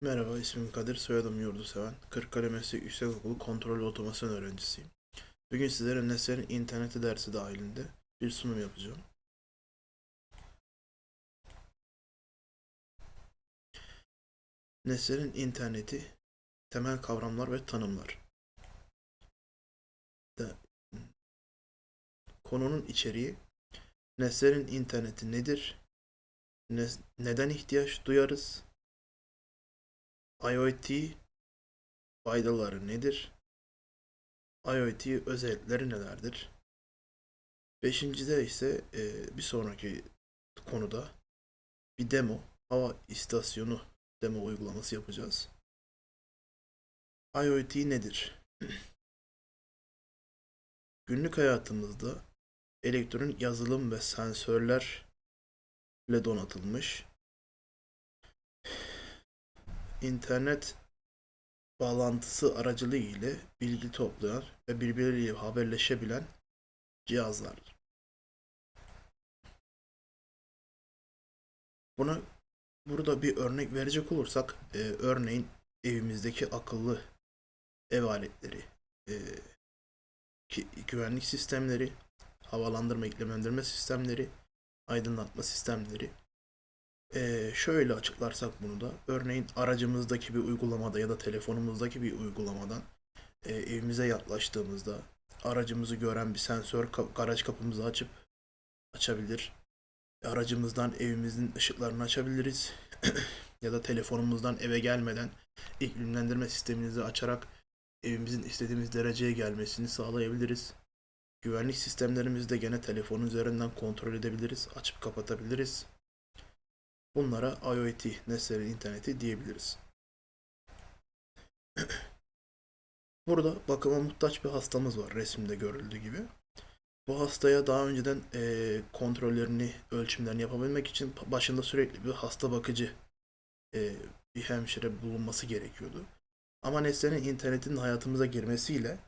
Merhaba, ismim Kadir, soyadım Yurduseven. Kırıkkale Meslek Yüksekokulu Kontrol Otomasyon öğrencisiyim. Bugün sizlere Nesne'nin interneti dersi dahilinde bir sunum yapacağım. Nesne'nin interneti, temel kavramlar ve tanımlar. Konunun içeriği, Nesne'nin interneti nedir? Ne- neden ihtiyaç duyarız? IoT faydaları nedir? IoT özellikleri nelerdir? Beşincide ise e, bir sonraki konuda bir demo, hava istasyonu demo uygulaması yapacağız. IoT nedir? Günlük hayatımızda elektronik yazılım ve sensörlerle donatılmış internet bağlantısı aracılığı ile bilgi toplayan ve birbirleriyle haberleşebilen cihazlar. Buna burada bir örnek verecek olursak, e, örneğin evimizdeki akıllı ev aletleri, e, ki, güvenlik sistemleri, havalandırma, iklimlendirme sistemleri, aydınlatma sistemleri, ee, şöyle açıklarsak bunu da örneğin aracımızdaki bir uygulamada ya da telefonumuzdaki bir uygulamadan e, evimize yaklaştığımızda aracımızı gören bir sensör garaj kapımızı açıp açabilir. Aracımızdan evimizin ışıklarını açabiliriz. ya da telefonumuzdan eve gelmeden iklimlendirme sistemimizi açarak evimizin istediğimiz dereceye gelmesini sağlayabiliriz. Güvenlik sistemlerimizi de gene telefon üzerinden kontrol edebiliriz, açıp kapatabiliriz. Bunlara IoT, nesnelerin interneti diyebiliriz. Burada bakıma muhtaç bir hastamız var resimde görüldüğü gibi. Bu hastaya daha önceden e, kontrollerini, ölçümlerini yapabilmek için başında sürekli bir hasta bakıcı, e, bir hemşire bulunması gerekiyordu. Ama nesnenin internetin hayatımıza girmesiyle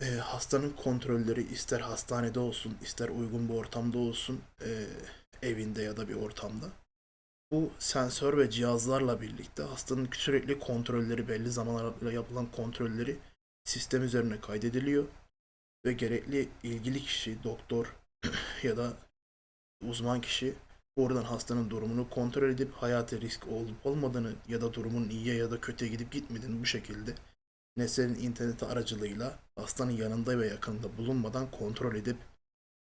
e, hastanın kontrolleri ister hastanede olsun, ister uygun bir ortamda olsun, e, evinde ya da bir ortamda bu sensör ve cihazlarla birlikte hastanın sürekli kontrolleri belli zamanlarla yapılan kontrolleri sistem üzerine kaydediliyor ve gerekli ilgili kişi, doktor ya da uzman kişi oradan hastanın durumunu kontrol edip hayati risk olup olmadığını ya da durumun iyiye ya da kötüye gidip gitmediğini bu şekilde nesnenin interneti aracılığıyla hastanın yanında ve yakınında bulunmadan kontrol edip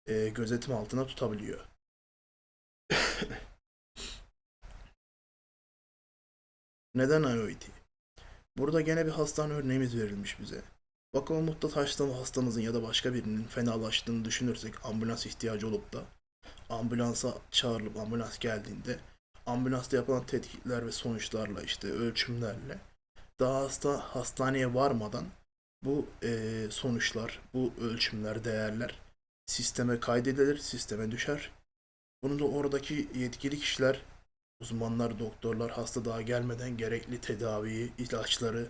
e, gözetim altına tutabiliyor. Neden IoT? Burada gene bir hastane örneğimiz verilmiş bize. Bakıma muhtaç hasta- hastamızın ya da başka birinin fenalaştığını düşünürsek ambulans ihtiyacı olup da ambulansa çağrılıp ambulans geldiğinde ambulansta yapılan tetkikler ve sonuçlarla işte ölçümlerle daha hasta hastaneye varmadan bu eee, sonuçlar, bu ölçümler, değerler sisteme kaydedilir, sisteme düşer. Bunu da oradaki yetkili kişiler Uzmanlar, doktorlar hasta daha gelmeden gerekli tedaviyi, ilaçları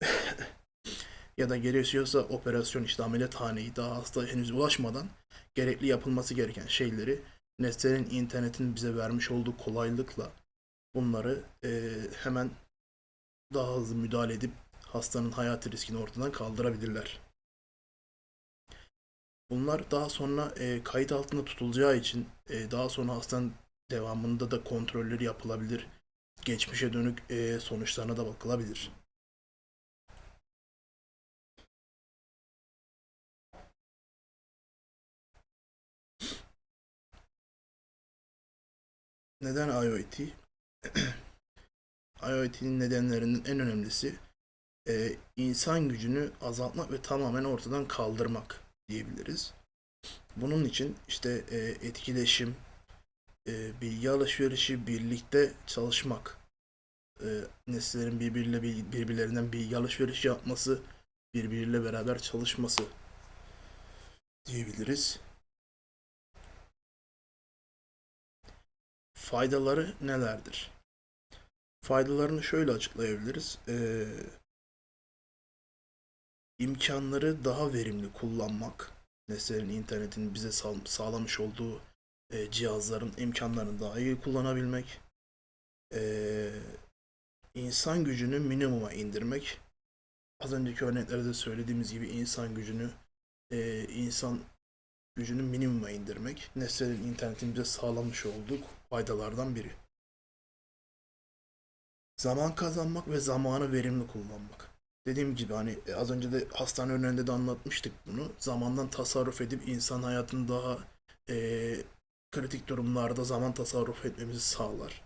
ya da gerekiyorsa operasyon işte ameliyathaneyi daha hasta henüz ulaşmadan gerekli yapılması gereken şeyleri Nestle'nin internetin bize vermiş olduğu kolaylıkla bunları eee, hemen daha hızlı müdahale edip hastanın hayati riskini ortadan kaldırabilirler. Bunlar daha sonra eee, kayıt altında tutulacağı için eee, daha sonra hastanın devamında da kontrolleri yapılabilir. Geçmişe dönük eee, sonuçlarına da bakılabilir. Neden IoT? IoT'nin nedenlerinin en önemlisi eee, insan gücünü azaltmak ve tamamen ortadan kaldırmak diyebiliriz. Bunun için işte eee, etkileşim, e, bilgi alışverişi, birlikte çalışmak, e, nesillerin birbiriyle bil- birbirlerinden bilgi alışverişi yapması, birbiriyle beraber çalışması diyebiliriz. Faydaları nelerdir? Faydalarını şöyle açıklayabiliriz. E, imkanları daha verimli kullanmak, nesillerin internetin bize sağ- sağlamış olduğu e, cihazların imkanlarını daha iyi kullanabilmek, e, insan gücünü minimuma indirmek. Az önceki örneklerde de söylediğimiz gibi insan gücünü e, insan gücünü minimuma indirmek. Nesnenin internetin bize sağlamış olduğu faydalardan biri. Zaman kazanmak ve zamanı verimli kullanmak. Dediğim gibi hani e, az önce de hastane örneğinde de anlatmıştık bunu. Zamandan tasarruf edip insan hayatını daha e, kritik durumlarda zaman tasarruf etmemizi sağlar.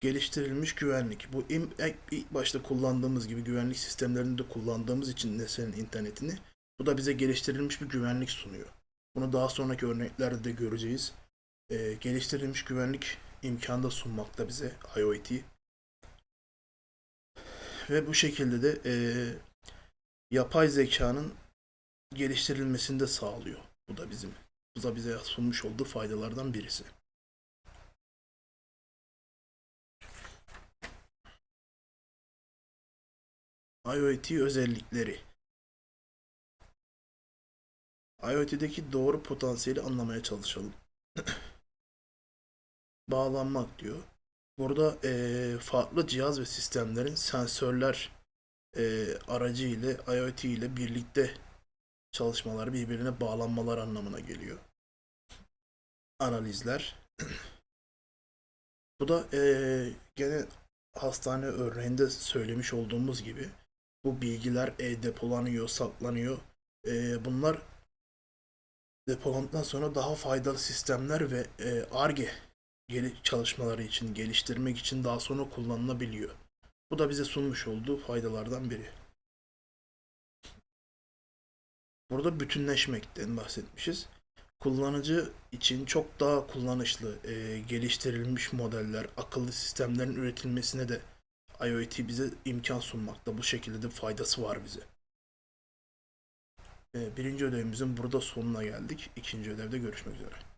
Geliştirilmiş güvenlik. Bu ilk- başta kullandığımız gibi güvenlik sistemlerinde de kullandığımız için nesnenin internetini bu da bize geliştirilmiş bir güvenlik sunuyor. Bunu daha sonraki örneklerde de göreceğiz. Ee, geliştirilmiş güvenlik imkanı da sunmakta bize IoT. Ve bu şekilde de ee, yapay zekanın geliştirilmesini de sağlıyor. Bu da bizim bu da bize sunmuş olduğu faydalardan birisi. IoT özellikleri. IoT'deki doğru potansiyeli anlamaya çalışalım. Bağlanmak diyor. Burada eee, farklı cihaz ve sistemlerin sensörler eee, aracı ile IoT ile birlikte çalışmaları birbirine bağlanmalar anlamına geliyor. Analizler. Bu da eee, gene hastane örneğinde söylemiş olduğumuz gibi bu bilgiler e, depolanıyor, saklanıyor. E, bunlar depolandıktan sonra daha faydalı sistemler ve e, ARGE geli- çalışmaları için, geliştirmek için daha sonra kullanılabiliyor. Bu da bize sunmuş olduğu faydalardan biri. Burada bütünleşmekten bahsetmişiz. Kullanıcı için çok daha kullanışlı, e, geliştirilmiş modeller, akıllı sistemlerin üretilmesine de IoT bize imkan sunmakta. Bu şekilde de faydası var bize. Ee, Birinci ödevimizin burada sonuna geldik. İkinci ödevde görüşmek üzere.